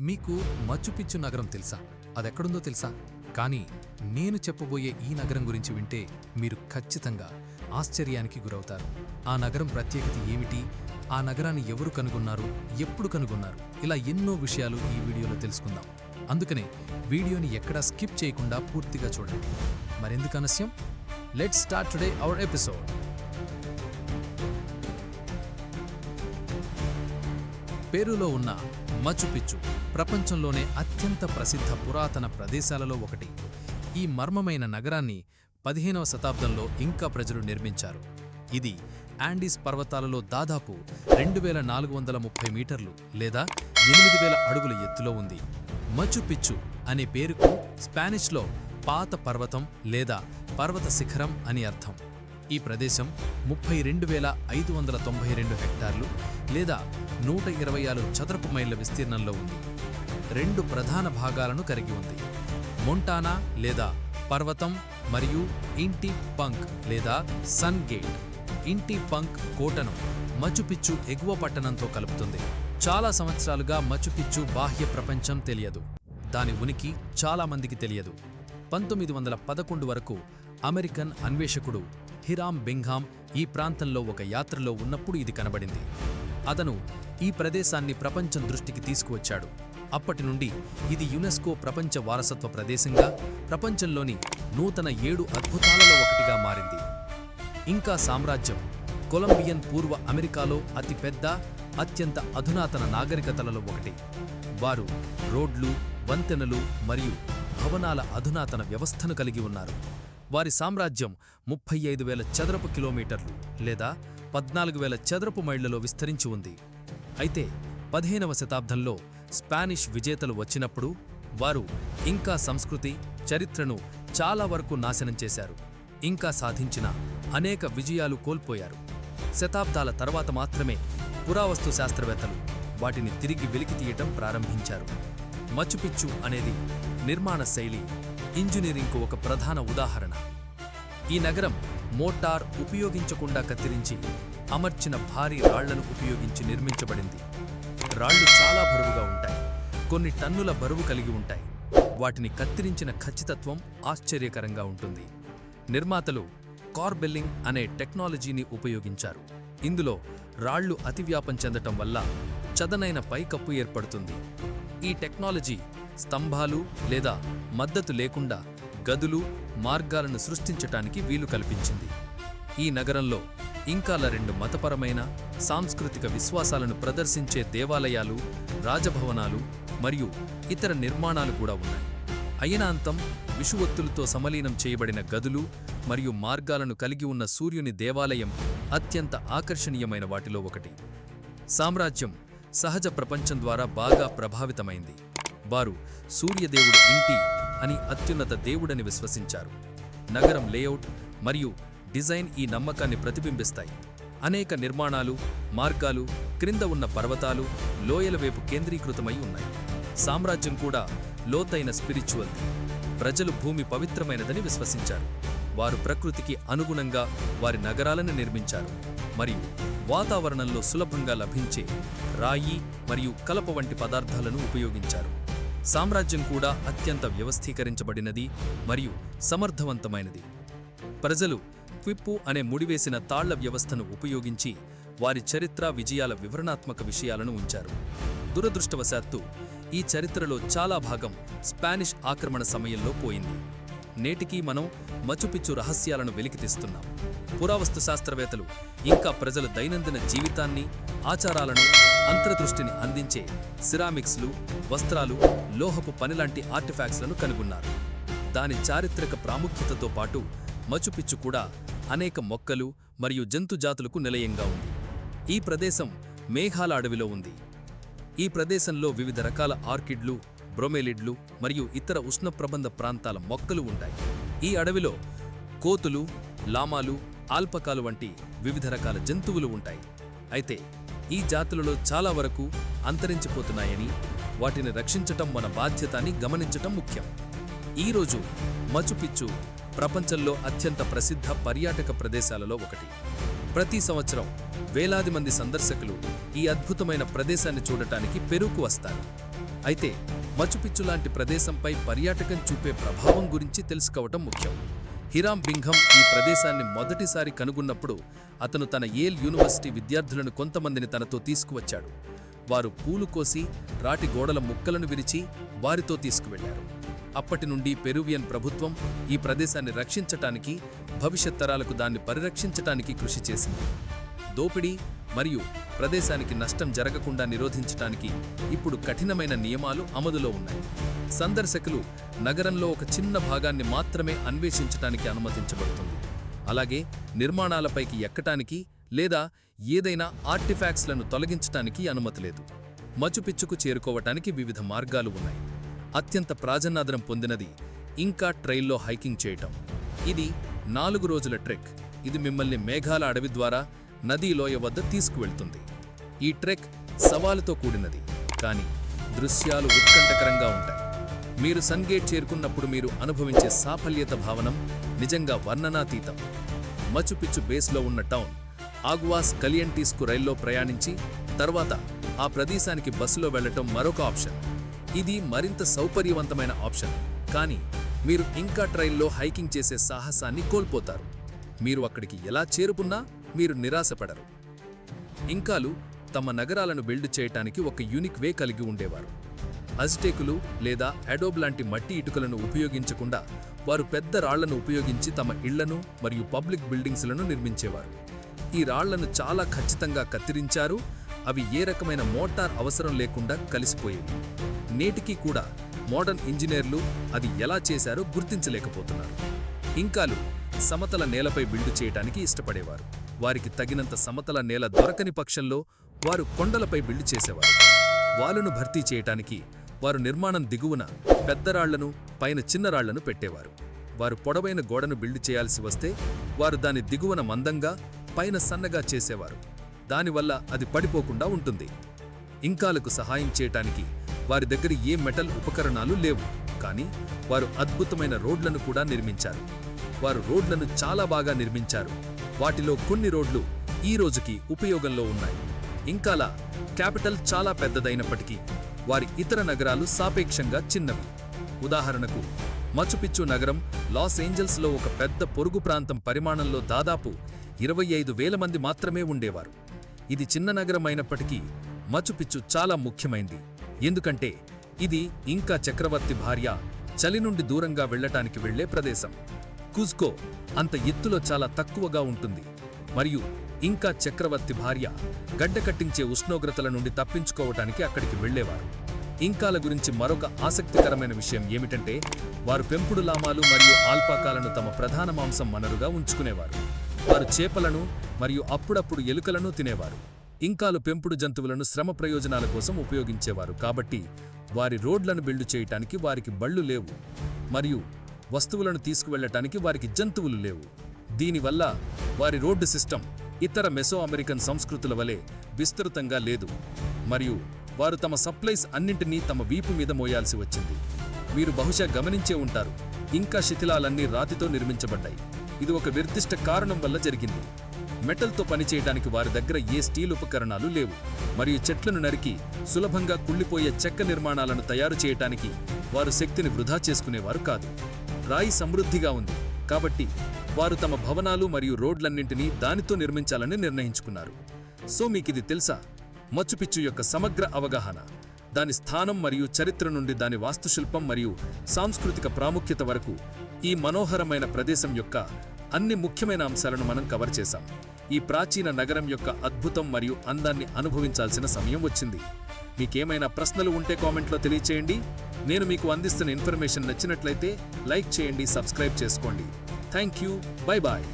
మీకు మచ్చుపిచ్చు నగరం తెలుసా? అదెక్కడుందో తెలుసా? కానీ నేను చెప్పబోయే ఈ నగరం గురించి వింటే మీరు ఖచ్చితంగా ఆశ్చర్యానికి గురవుతారు. ఆ నగరం ప్రత్యేకత ఏమిటి? ఆ నగరాన్ని ఎవరు కనుగొన్నారు? ఎప్పుడు కనుగొన్నారు? ఇలా ఎన్నో విషయాలు ఈ వీడియోలో తెలుసుకుందాం. అందుకనే వీడియోని ఎక్కడా స్కిప్ చేయకుండా పూర్తిగా చూడండి. మరెందుకు అనస్యం let's start today our episode. పేరులో ఉన్న మచుపిచ్చు ప్రపంచంలోనే అత్యంత ప్రసిద్ధ పురాతన ప్రదేశాలలో ఒకటి. ఈ మర్మమైన నగరాన్ని పదిహేనవ శతాబ్దంలో ఇంకా ప్రజలు నిర్మించారు. ఇది యాండీస్ పర్వతాలలో దాదాపు రెండు వేల నాలుగు వందల ముప్పై మీటర్లు లేదా ఎనిమిది వేల అడుగుల ఎత్తులో ఉంది. మచుపిచ్చు అనే పేరుకు స్పానిష్లో పాత పర్వతం లేదా పర్వత శిఖరం అని అర్థం. ఈ ప్రదేశం ముప్పై రెండు వేల ఐదు వందల తొంభై రెండు హెక్టార్లు లేదా నూట ఇరవై ఆరు చదరపు మైళ్ళ విస్తీర్ణంలో ఉంది. రెండు ప్రధాన భాగాలను కలిగి ఉంది. మొంటానా లేదా పర్వతం మరియు ఇంటి పంక్ లేదా సన్ గేట్. ఇంటి పంక్ కోటను మచుపిచ్చు ఎగువ పట్టణంతో కలుపుతుంది. చాలా సంవత్సరాలుగా మచుపిచ్చు బాహ్య ప్రపంచం తెలియదు. దాని ఉనికి చాలామందికి తెలియదు. పంతొమ్మిది వందల పదకొండు వరకు అమెరికన్ అన్వేషకుడు హిరామ్ బింఘామ్ ఈ ప్రాంతంలో ఒక యాత్రలో ఉన్నప్పుడు ఇది కనబడింది. అతను ఈ ప్రదేశాన్ని ప్రపంచం దృష్టికి తీసుకువచ్చాడు. అప్పటి నుండి ఇది యునెస్కో ప్రపంచ వారసత్వ ప్రదేశంగా ప్రపంచంలోని నూతన ఏడు అద్భుతాలలో ఒకటిగా మారింది. ఇంకా సామ్రాజ్యం కొలంబియన్ పూర్వ అమెరికాలో అతిపెద్ద అత్యంత అధునాతన నాగరికతలలో ఒకటి. వారు రోడ్లు వంతెనలు మరియు భవనాల అధునాతన వ్యవస్థను కలిగి ఉన్నారు. వారి సామ్రాజ్యం ముప్పై ఐదు వేల చదరపు కిలోమీటర్లు లేదా పద్నాలుగు వేల చదరపు మైళ్ళలో విస్తరించి ఉంది. అయితే పదిహేనవ శతాబ్దంలో స్పానిష్ విజేతలు వచ్చినప్పుడు వారు ఇంకా సంస్కృతి చరిత్రను చాలా వరకు నాశనం చేశారు. ఇంకా సాధించిన అనేక విజయాలు కోల్పోయారు. శతాబ్దాల తర్వాత మాత్రమే పురావస్తు శాస్త్రవేత్తలు వాటిని తిరిగి వెలికి తీయటం ప్రారంభించారు. మచుపిచ్చు అనేది నిర్మాణ శైలి ఇంజనీరింగ్కు ఒక ప్రధాన ఉదాహరణ. ఈ నగరం మోటార్ ఉపయోగించకుండా కత్తిరించి అమర్చిన భారీ రాళ్ళను ఉపయోగించి నిర్మించబడింది. రాళ్ళు చాలా బరువుగా ఉంటాయి. కొన్ని టన్నుల బరువు కలిగి ఉంటాయి. వాటిని కత్తిరించిన ఖచ్చితత్వం ఆశ్చర్యకరంగా ఉంటుంది. నిర్మాతలు కార్బెల్లింగ్ అనే టెక్నాలజీని ఉపయోగించారు. ఇందులో రాళ్ళు అతివ్యాపం చెందటం వల్ల చదనైన పైకప్పు ఏర్పడుతుంది. ఈ టెక్నాలజీ స్తంభాలు లేదా మద్దతు లేకుండా గదులు మార్గాలను సృష్టించటానికి వీలు కల్పించింది. ఈ నగరంలో ఇంకాల రెండు మతపరమైన సాంస్కృతిక విశ్వాసాలను ప్రదర్శించే దేవాలయాలు రాజభవనాలు మరియు ఇతర నిర్మాణాలు కూడా ఉన్నాయి. అయనాంతం విషువత్తులతో సమలీనం చేయబడిన గదులు మరియు మార్గాలను కలిగి ఉన్న సూర్యుని దేవాలయం అత్యంత ఆకర్షణీయమైన వాటిలో ఒకటి. సామ్రాజ్యం సహజ ప్రపంచం ద్వారా బాగా ప్రభావితమైంది. వారు సూర్యదేవుడు ఇంటి అని అత్యున్నత దేవుడని విశ్వసించారు. నగరం లేఅవుట్ మరియు డిజైన్ ఈ నమ్మకాన్ని ప్రతిబింబిస్తాయి. అనేక నిర్మాణాలు మార్గాలు క్రింద ఉన్న పర్వతాలు లోయల వైపు కేంద్రీకృతమై ఉన్నాయి. సామ్రాజ్యం కూడా లోతైన స్పిరిచువల్ ప్రజలు భూమి పవిత్రమైనదని విశ్వసించారు. వారు ప్రకృతికి అనుగుణంగా వారి నగరాలను నిర్మించారు. మరియు వాతావరణంలో సులభంగా లభించే రాయి మరియు కలప వంటి పదార్థాలను ఉపయోగించారు. సామ్రాజ్యం కూడా అత్యంత వ్యవస్థీకరించబడినది మరియు సమర్థవంతమైనది. ప్రజలు క్విప్పు అనే ముడివేసిన తాళ్ళ వ్యవస్థను ఉపయోగించి వారి చరిత్ర విజయాల వివరణాత్మక విషయాలను ఉంచారు. దురదృష్టవశాత్తు ఈ చరిత్రలో చాలా భాగం స్పానిష్ ఆక్రమణ సమయంలో పోయింది. నేటికీ మనం మచుపిచ్చు రహస్యాలను వెలికితీస్తున్నాం పురావస్తు శాస్త్రవేత్తలు ఇంకా ప్రజల దైనందిన జీవితాన్ని ఆచారాలను అంతర్దృష్టిని అందించే సిరామిక్స్లు వస్త్రాలు లోహపు పనిలాంటి ఆర్టిఫాక్ట్స్లను కనుగొన్నారు. దాని చారిత్రక ప్రాముఖ్యతతో పాటు మచుపిచ్చు కూడా అనేక మొక్కలు మరియు జంతుజాతులకు నిలయంగా ఉంది. ఈ ప్రదేశం మేఘాల అడవిలో ఉంది. ఈ ప్రదేశంలో వివిధ రకాల ఆర్కిడ్లు బ్రోమెలిడ్లు మరియు ఇతర ఉష్ణప్రబంధ ప్రాంతాల మొక్కలు ఉంటాయి. ఈ అడవిలో కోతులు లామాలు ఆల్పకాలు వంటి వివిధ రకాల జంతువులు ఉంటాయి. అయితే ఈ జాతులలో చాలా వరకు అంతరించిపోతున్నాయని వాటిని రక్షించటం మన బాధ్యత అని గమనించటం ముఖ్యం. ఈరోజు మచుపిచ్చు ప్రపంచంలో అత్యంత ప్రసిద్ధ పర్యాటక ప్రదేశాలలో ఒకటి. ప్రతి సంవత్సరం వేలాది మంది సందర్శకులు ఈ అద్భుతమైన ప్రదేశాన్ని చూడటానికి పెరుకు వస్తారు. అయితే మచుపిచ్చు లాంటి ప్రదేశంపై పర్యాటకం చూపే ప్రభావం గురించి తెలుసుకోవటం ముఖ్యం. హిరామ్ బింఘం ఈ ప్రదేశాన్ని మొదటిసారి కనుగొన్నప్పుడు అతను తన ఏల్ యూనివర్సిటీ విద్యార్థులను కొంతమందిని తనతో తీసుకువచ్చాడు. వారు పూలు కోసి రాటి గోడల ముక్కలను విరిచి వారితో తీసుకువెళ్ళారు అప్పటి నుండి పెరువియన్ ప్రభుత్వం ఈ ప్రదేశాన్ని రక్షించటానికి భవిష్యత్ తరాలకు దాన్ని పరిరక్షించటానికి కృషి చేసింది. దోపిడీ మరియు ప్రదేశానికి నష్టం జరగకుండా నిరోధించటానికి ఇప్పుడు కఠినమైన నియమాలు అమలులో ఉన్నాయి. సందర్శకులు నగరంలో ఒక చిన్న భాగాన్ని మాత్రమే అన్వేషించటానికి అనుమతించబడుతుంది. అలాగే నిర్మాణాలపైకి ఎక్కటానికి లేదా ఏదైనా ఆర్టిఫాక్ట్స్లను తొలగించటానికి అనుమతి లేదు. మచుపిచ్చుకు చేరుకోవటానికి వివిధ మార్గాలు ఉన్నాయి. అత్యంత ప్రాజన్నాదరం పొందినది ఇంకా ట్రైల్లో హైకింగ్ చేయటం. ఇది నాలుగు రోజుల ట్రెక్. ఇది మిమ్మల్ని మేఘాల అడవి ద్వారా నదీ లోయ వద్ద తీసుకువెళ్తుంది. ఈ ట్రెక్ సవాలుతో కూడినది కానీ దృశ్యాలు ఉత్కంఠకరంగా ఉంటాయి. మీరు సన్గేట్ చేరుకున్నప్పుడు మీరు అనుభవించే సాఫల్యత భావనం నిజంగా వర్ణనాతీతం. మచుపిచ్చు బేస్లో ఉన్న టౌన్ ఆగ్వాస్ కలియంటీస్కు రైల్లో ప్రయాణించి తర్వాత ఆ ప్రదేశానికి బస్సులో వెళ్ళటం మరొక ఆప్షన్. ఇది మరింత సౌకర్యవంతమైన ఆప్షన్. కానీ మీరు ఇంకా ట్రైల్లో హైకింగ్ చేసే సాహసాన్ని కోల్పోతారు. మీరు అక్కడికి ఎలా చేరుకున్నా మీరు నిరాశపడరు. ఇంకాలు తమ నగరాలను బిల్డ్ చేయటానికి ఒక యూనిక్ వే కలిగి ఉండేవారు. అజ్టేకులు లేదా అడోబ్ లాంటి మట్టి ఇటుకలను ఉపయోగించకుండా వారు పెద్ద రాళ్ళను ఉపయోగించి తమ ఇళ్ళను మరియు పబ్లిక్ బిల్డింగ్స్లను నిర్మించేవారు. ఈ రాళ్ళను చాలా ఖచ్చితంగా కత్తిరించారు. అవి ఏ రకమైన మోటార్ అవసరం లేకుండా కలిసిపోయేవి. నేటికి కూడా మోడర్న్ ఇంజనీర్లు అది ఎలా చేశారో గుర్తించలేకపోతున్నారు. ఇంకాలు సమతల నేలపై బిల్డు చేయటానికి ఇష్టపడేవారు. వారికి తగినంత సమతల నేల దొరకని పక్షంలో వారు కొండలపై బిల్డు చేసేవారు. వాలును భర్తీ చేయటానికి వారు నిర్మాణం దిగువన పెద్ద రాళ్ళను పైన చిన్న రాళ్ళను పెట్టేవారు. వారు పొడవైన గోడను బిల్డ్ చేయాల్సి వస్తే వారు దాని దిగువన మందంగా పైన సన్నగా చేసేవారు. దానివల్ల అది పడిపోకుండా ఉంటుంది. ఇంకాలకు సహాయం చేయటానికి వారి దగ్గర ఏ మెటల్ ఉపకరణాలు లేవు. కానీ వారు అద్భుతమైన రోడ్లను కూడా నిర్మించారు. వారు రోడ్లను చాలా బాగా నిర్మించారు. వాటిలో కొన్ని రోడ్లు ఈ రోజుకి ఉపయోగంలో ఉన్నాయి. ఇంకాలా క్యాపిటల్ చాలా పెద్దదైనప్పటికీ వారి ఇతర నగరాలు సాపేక్షంగా చిన్నవి. ఉదాహరణకు మచుపిచ్చు నగరం లాస్ ఏంజల్స్లో ఒక పెద్ద పొరుగు ప్రాంతం పరిమాణంలో దాదాపు ఇరవై ఐదు వేల మంది మాత్రమే ఉండేవారు. ఇది చిన్న నగరం అయినప్పటికీ మచుపిచ్చు చాలా ముఖ్యమైంది. ఎందుకంటే ఇది ఇంకా చక్రవర్తి భార్య చలి నుండి దూరంగా వెళ్ళటానికి వెళ్ళే ప్రదేశం. కుజ్కో అంత ఎత్తులో చాలా తక్కువగా ఉంటుంది. మరియు ఇంకా చక్రవర్తి భార్య గడ్డకట్టించే ఉష్ణోగ్రతల నుండి తప్పించుకోవటానికి అక్కడికి వెళ్ళేవారు ఇంకాల గురించి మరొక ఆసక్తికరమైన విషయం ఏమిటంటే వారు పెంపుడు లామాలు మరియు ఆల్పాకాలను తమ ప్రధాన మాంసం మనరుగా ఉంచుకునేవారు. వారు చేపలను మరియు అప్పుడప్పుడు ఎలుకలను తినేవారు. ఇంకాలు పెంపుడు జంతువులను శ్రమ ప్రయోజనాల కోసం ఉపయోగించేవారు. కాబట్టి వారి రోడ్లను బిల్డు చేయటానికి వారికి బళ్ళు లేవు. మరియు వస్తువులను తీసుకువెళ్ళటానికి వారికి జంతువులు లేవు. దీనివల్ల వారి రోడ్డు సిస్టమ్ ఇతర మెసో అమెరికన్ సంస్కృతుల వలె విస్తృతంగా లేదు. మరియు వారు తమ సప్లైస్ అన్నింటినీ తమ వీపు మీద మోయాల్సి వచ్చింది. మీరు బహుశా గమనించే ఉంటారు. ఇంకా శిథిలాలన్నీ రాతితో నిర్మించబడ్డాయి. ఇది ఒక నిర్దిష్ట కారణం వల్ల జరిగింది. మెటల్తో పనిచేయడానికి వారి దగ్గర ఏ స్టీల్ ఉపకరణాలు లేవు. మరియు చెట్లను నరికి సులభంగా కుళ్ళిపోయే చెక్క నిర్మాణాలను తయారు చేయటానికి వారు శక్తిని వృధా చేసుకునేవారు కాదు. రాయి సమృద్ధిగా ఉంది. కాబట్టి వారు తమ భవనాలు మరియు రోడ్లన్నింటినీ దానితో నిర్మించాలని నిర్ణయించుకున్నారు. సో మీకిది తెలుసా? మచ్చుపిచ్చు యొక్క సమగ్ర అవగాహన. దాని స్థానం మరియు చరిత్ర నుండి దాని వాస్తుశిల్పం మరియు సాంస్కృతిక ప్రాముఖ్యత వరకు ఈ మనోహరమైన ప్రదేశం యొక్క అన్ని ముఖ్యమైన అంశాలను మనం కవర్ చేశాం. ఈ ప్రాచీన నగరం యొక్క అద్భుతం మరియు అందాన్ని అనుభవించాల్సిన సమయం వచ్చింది. మీకేమైనా ప్రశ్నలు ఉంటే కామెంట్లో తెలియచేయండి. నేను మీకు అందిస్తున్న ఇన్ఫర్మేషన్ నచ్చినట్లయితే లైక్ చేయండి సబ్స్క్రైబ్ చేసుకోండి. Thank you. Bye bye